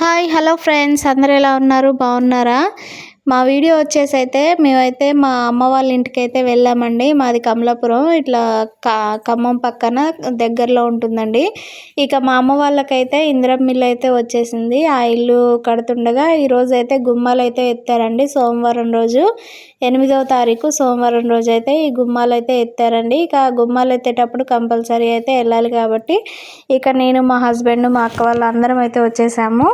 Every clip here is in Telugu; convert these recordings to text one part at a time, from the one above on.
Hi hello friends. అందరు ఎలా ఉన్నారు? బాగున్నారా? మా వీడియో వచ్చేసి అయితే మేమైతే మా అమ్మ వాళ్ళ ఇంటికి అయితే వెళ్ళామండి. మాది కమలాపురం. ఇట్లా కా ఖమ్మం పక్కన దగ్గరలో ఉంటుందండి. ఇక మా అమ్మ వాళ్ళకైతే ఇందిరం మిల్లు అయితే వచ్చేసింది. ఆ ఇల్లు కడుతుండగా ఈరోజు అయితే గుమ్మాలు అయితే ఎత్తారండి. సోమవారం రోజు ఎనిమిదవ తారీఖు సోమవారం రోజు అయితే ఈ గుమ్మాలు అయితే ఎత్తారండి. ఇక గుమ్మాలు ఎత్తేటప్పుడు కంపల్సరీ అయితే వెళ్ళాలి కాబట్టి ఇక నేను మా హస్బెండ్ మా అక్క వాళ్ళు అందరం అయితే వచ్చేసాము.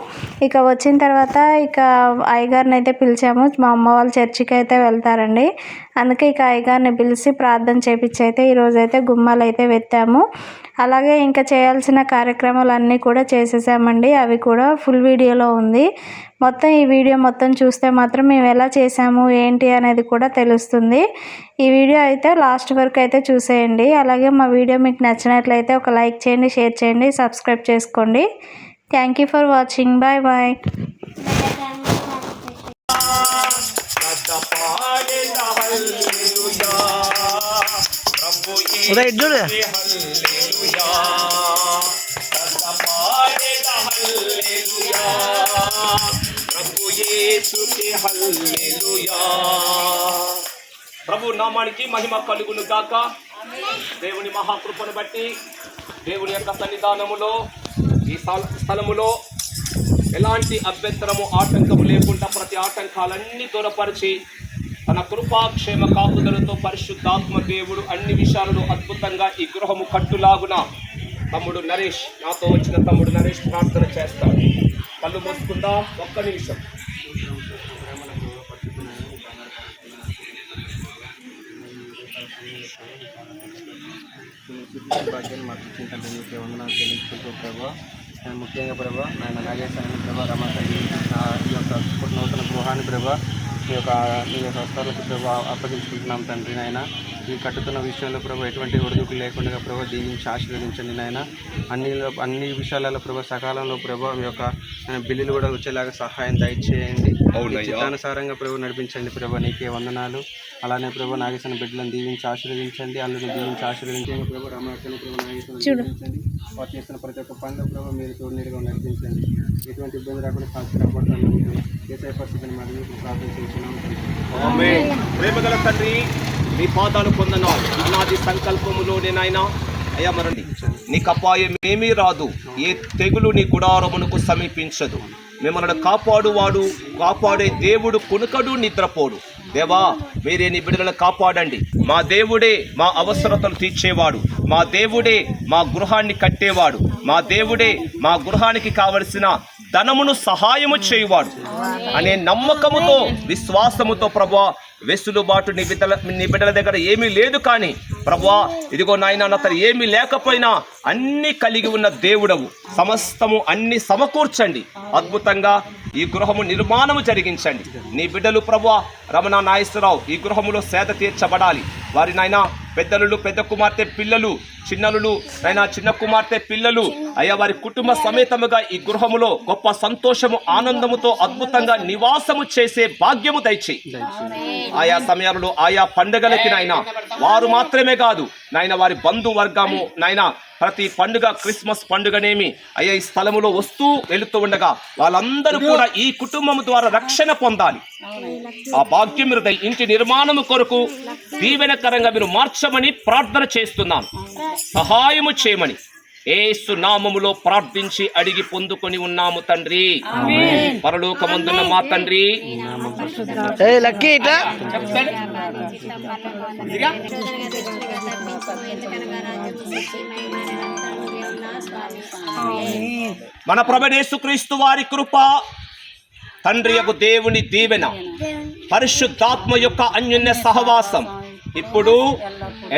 ఇక వచ్చిన తర్వాత ఇక అయ్యగారిని అయితే పిలిచాము. మా అమ్మ వాళ్ళ చర్చికి అయితే వెళ్తారండి. అందుకే ఇక అయ్యగారిని పిలిచి ప్రార్థన చేపించి అయితే ఈరోజు అయితే గుమ్మాలు అయితే పెట్టాము అలాగే ఇంకా చేయాల్సిన కార్యక్రమాలు అన్నీ కూడా చేసేసామండి. అవి కూడా ఫుల్ వీడియోలో ఉంది. మొత్తం ఈ వీడియో మొత్తం చూస్తే మాత్రం మేము ఎలా చేసాము ఏంటి అనేది కూడా తెలుస్తుంది. ఈ వీడియో అయితే లాస్ట్ వరకు అయితే చూసేయండి. అలాగే మా వీడియో మీకు నచ్చినట్లయితే ఒక లైక్ చేయండి షేర్ చేయండి సబ్స్క్రైబ్ చేసుకోండి. Thank you for watching. Bye bye. Uday చూడు. ప్రభు నామానికి మహిమ కలుగును కాక దేవుని మహాకృపను బట్టి దేవుని యొక్క సన్నిధానములో ఈ స్థల- స్థలములో ఎలాంటి అభ్యంతరము ఆటంకము లేకుండా ప్రతి ఆటంకాలన్నీ దూరపరిచి తన కృపాక్షేమ కాపుదలతో పరిశుద్ధాత్మ దేవుడు అన్ని విషయాలను అద్భుతంగా ఈ గృహము కట్టులాగున తమ్ముడు నరేష్ నాతో వచ్చిన తమ్ముడు నరేష్ ప్రార్థన చేస్తాడు. కళ్ళు మూసుకుందా ఒక్క నిమిషం. భాగ్యాన్ని మాకు ఇచ్చిందంటే వందనాలు చెల్లించుకుంటూ ప్రభావ ముఖ్యంగా ప్రభావ నాయన నాగేశ్వరాన్ని ప్రభావ రమాతల్లి ఈ యొక్క నూతన గృహాన్ని ప్రభావ ఈ యొక్క నీ యొక్క వస్త్రాలకు అప్పగించుకుంటున్నాం తండ్రి నాయన. ఈ కట్టుతున్న విషయంలో ప్రభావ ఎటువంటి ఒడిదుడుకులు లేకుండా ప్రభావ దీవించి ఆశీర్వదించండి నాయన. అన్ని అన్ని విషయాలలో ప్రభావ సకాలంలో ప్రభావ మీ యొక్క బిల్లులు కూడా వచ్చేలాగా సహాయం దయచేయండి. చిత్తానుసారంగా ప్రభు నడిపించండి ప్రభు నీకే వందనాలు. అలానే ప్రభు నాగేశ్వర బిడ్డలను దీవించి ఆశీర్వదించండి అల్లుని దీవించి ఆశీర్వదించండి ప్రభు రమణాకరణ ప్రభు నాగేశ్వర వారు చేస్తున్న ప్రతి ఒక్క పనిలో ప్రభు మీరు తోడునీరుగా నడిపించండి. ఎటువంటి ఇబ్బంది రాకుండా సాక్షిపడతాను ఏసై పరిస్థితిని మరి మీకు ప్రార్థన చేస్తున్నాం. ప్రేమగల తండ్రి మీ పాదాలు పొందనాలు. అనాది సంకల్పములోనే నాయన. అయ్యా మరండి నీకు అపాయం ఏమీ రాదు. ఏ తెగులు నీ గుడారమునకు సమీపించదు. మిమ్మల్ని కాపాడువాడు కాపాడే దేవుడు కునుకడు నిద్రపోడు. దేవా మీరే నీ బిడ్డలను కాపాడండి. మా దేవుడే మా అవసరతలు తీర్చేవాడు. మా దేవుడే మా గృహాన్ని కట్టేవాడు. మా దేవుడే మా గృహానికి కావలసిన ధనమును సహాయము చేయువాడు. అనే నమ్మకముతో విశ్వాసముతో ప్రభా వెసులుబాటు నీ బిడ్డల నీ బిడ్డల దగ్గర ఏమీ లేదు కానీ ప్రభా ఇదిగో నాయన అతను ఏమీ లేకపోయినా అన్నీ కలిగి ఉన్న దేవుడవు. సమస్తము అన్ని సమకూర్చండి. అద్భుతంగా ఈ గృహము నిర్మాణము జరిగించండి. నీ బిడ్డలు ప్రభా రమణ నాగేశ్వరరావు ఈ గృహములో సేద తీర్చబడాలి. వారి నాయన పెద్దలు పెద్ద కుమార్తె పిల్లలు చిన్నలు నైనా చిన్న కుమార్తె పిల్లలు అయ్యా వారి కుటుంబ సమేతముగా ఈ గృహములో గొప్ప సంతోషము ఆనందముతో అద్భుతంగా నివాసము చేసే భాగ్యము దయచేయి. ఆయా సమయాలలో ఆయా పండుగలకి నాయన వారు మాత్రమే కాదు నాయన వారి బంధు వర్గము నాయన ప్రతి పండుగ క్రిస్మస్ పండుగనేమి అయ్యా ఈ స్థలములో వస్తూ వెళుతూ ఉండగా వాళ్ళందరూ కూడా ఈ కుటుంబం ద్వారా రక్షణ పొందాలి. ఆ భాగ్యం మీరు ఇంటి నిర్మాణము కొరకు దీవెనకరంగా మీరు మార్చమని ప్రార్థన చేస్తున్నాను. సహాయము చేయమని. ఏసు నామములో ప్రార్థించి అడిగి పొందుకొని ఉన్నాము తండ్రి. పరలోకమందున్న మా తండ్రి. మన ప్రభనేసుక్రీస్తు వారి కృప తండ్రి యొక్క దేవుని దీవెన పరిశుద్ధాత్మ యొక్క అన్యోన్య సహవాసం. ఇప్పుడు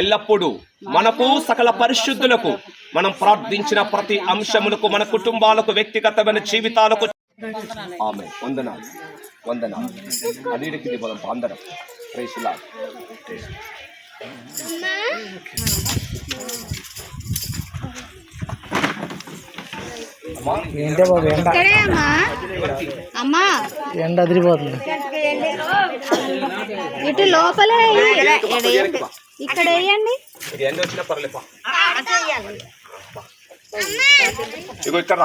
ఎల్లప్పుడూ మనకు సకల పరిశుద్ధులకు మనం ప్రార్థించిన ప్రతి అంశములకు మన కుటుంబాలకు వ్యక్తిగతమైన జీవితాలకు ఆమె వందనాలు వందనాలు. అడిగికి మనం అందరం ప్రేసులా ఏంటే బాబు ఎండ అమ్మా. అదిరిపోతుంది. ఇటు లోపలే. ఇక్కడ వేయండి. ఇది ఎండ వచ్చినా పర్లేపా ఇగో ఇక్కడ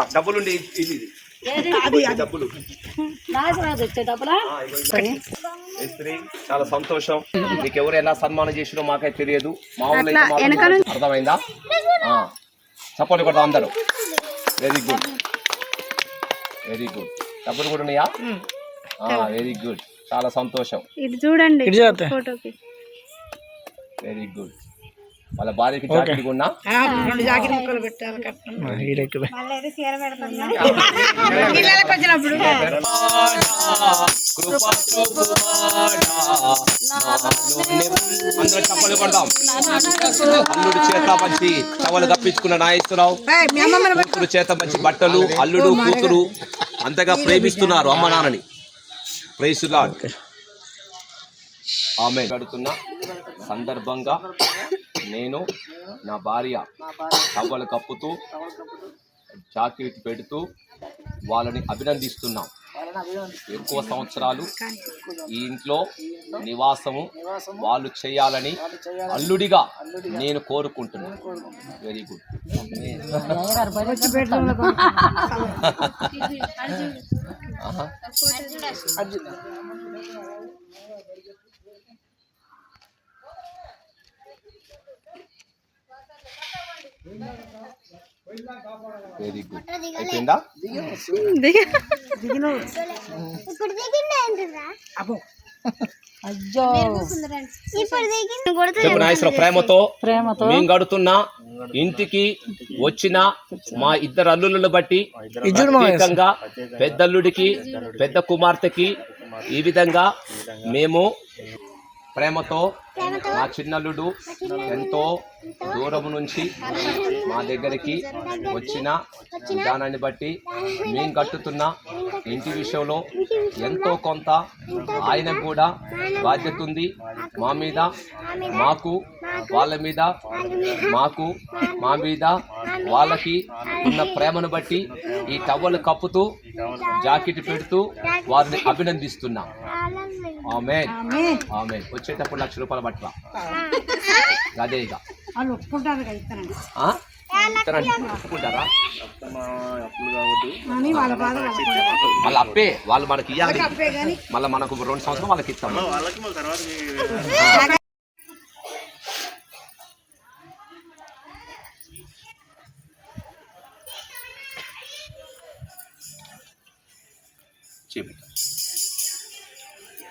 ఇది. ఇది డబ్బులు. మేస్త్రి, చాలా సంతోషం. మీకు ఎవరు ఎలా సన్మానం చేసినో మాకైతే తెలియదు. మాత్రం అర్థమైందా? సపోర్ట్ కొడతాం అందరూ. వెరీ గుడ్ వెరీ గుడ్ డబ్బులు కూడా ఉన్నాయా? వెరీ గుడ్ చాలా సంతోషం. ఇటు చూడండి. ఫోటోకి. వెరీ గుడ్ వాళ్ళ భార్యకి జాకెట్ ఉన్నా రెండు జాకెట్ ముక్కలు పెట్టాలి కట్టడం పిల్లలకు వచ్చినప్పుడు అందరూ చప్పలు కొడదాం అల్లుడు చేత మంచి ఏయ్, మీ అమ్మమ్మని కూతురు చేత మంచి బట్టలు అల్లుడు కూతురు అంతగా ప్రేమిస్తున్నారు అమ్మ నాన్నని. ప్రేసులాడ్ ఆమె గడుతున్న సందర్భంగా నేను నా భార్య టవలు కప్పుతూ జాకెట్ పెడుతూ వాళ్ళని అభినందిస్తున్నాం. ఎక్కువ సంవత్సరాలు ఈ ఇంట్లో నివాసము వాళ్ళు చేయాలని అల్లుడిగా నేను కోరుకుంటున్నాను. వెరీ గుడ్ ఆహా. వెరీ గుడ్ అయిపోయిందా? అబ్బో. చెప్పు నాగేశ్వర ప్రేమతో ప్రేమతో. మేము గడుతున్న ఇంటికి వచ్చిన మా ఇద్దరు అల్లులను బట్టి ప్రత్యేకంగా పెద్దల్లుడికి పెద్ద కుమార్తెకి ఈ విధంగా మేము ప్రేమతో మా చిన్నల్లుడు ఎంతో దూరం నుంచి మా దగ్గరికి వచ్చిన విధానాన్ని బట్టి మేము కట్టుతున్న ఇంటి విషయంలో ఎంతో కొంత ఆయనకు కూడా బాధ్యత ఉంది. మా మీద మాకు వాళ్ళ మీద మాకు మా మీద వాళ్ళకి ఉన్న ప్రేమను బట్టి ఈ టవల్ కప్పుతూ జాకెట్ పెడుతూ వారిని అభినందిస్తున్నాం. ఆమె ఆమె వచ్చేటప్పుడు లక్ష రూపాయల బట్టల అదే ఇక. వాళ్ళు ఒప్పుకుంటారు కదా ఇస్తానండి వాళ్ళ అప్పే వాళ్ళు మనకి ఇవ్వాలి మళ్ళీ మనకు రెండు సంవత్సరం వాళ్ళకి ఇస్తాం.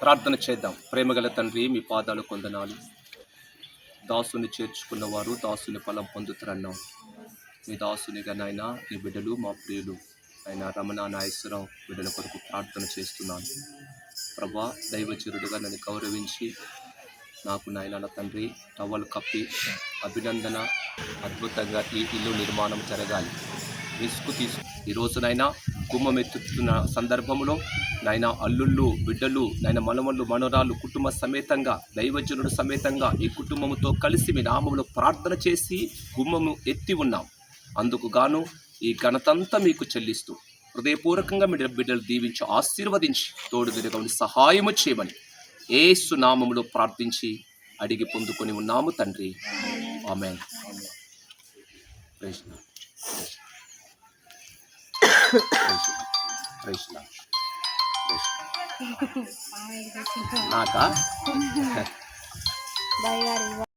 ప్రార్థన చేద్దాం. ప్రేమగల తండ్రి మీ పాదాలు కొందనాలు. దాసుని చేర్చుకున్న వారు దాసుని ఫలం పొందుతారన్నాం మీ దాసునిగా నాయన నీ బిడ్డలు మా ప్రియులు. ఆయన రమణ నాగేశ్వరరావు బిడ్డల కొరకు ప్రార్థన చేస్తున్నాను. ప్రభా దైవచరుడుగా నన్ను గౌరవించి నాకు నాయన తండ్రి టవల్ కప్పి అభినందన అద్భుతంగా ఈ ఇల్లు నిర్మాణం జరగాలి. రిస్క్ తీసుకు ఈ రోజునైనా గుమ్మం ఎత్తుతున్న సందర్భంలో నాయన అల్లుళ్ళు బిడ్డలు నాయన మనమళ్ళు మనోరాలు కుటుంబ సమేతంగా దైవజనుడు సమేతంగా ఈ కుటుంబముతో కలిసి మీ నామంలో ప్రార్థన చేసి గుమ్మము ఎత్తి ఉన్నాం. అందుకు గాను ఈ ఘనతంతా మీకు చెల్లిస్తూ హృదయపూర్వకంగా మీ బిడ్డలు దీవించి ఆశీర్వదించి తోడు తిరగమని సహాయము చేయమని ఏసు నామములో ప్రార్థించి అడిగి పొందుకొని ఉన్నాము తండ్రి. ఆమె నాకా బాయ్ గారు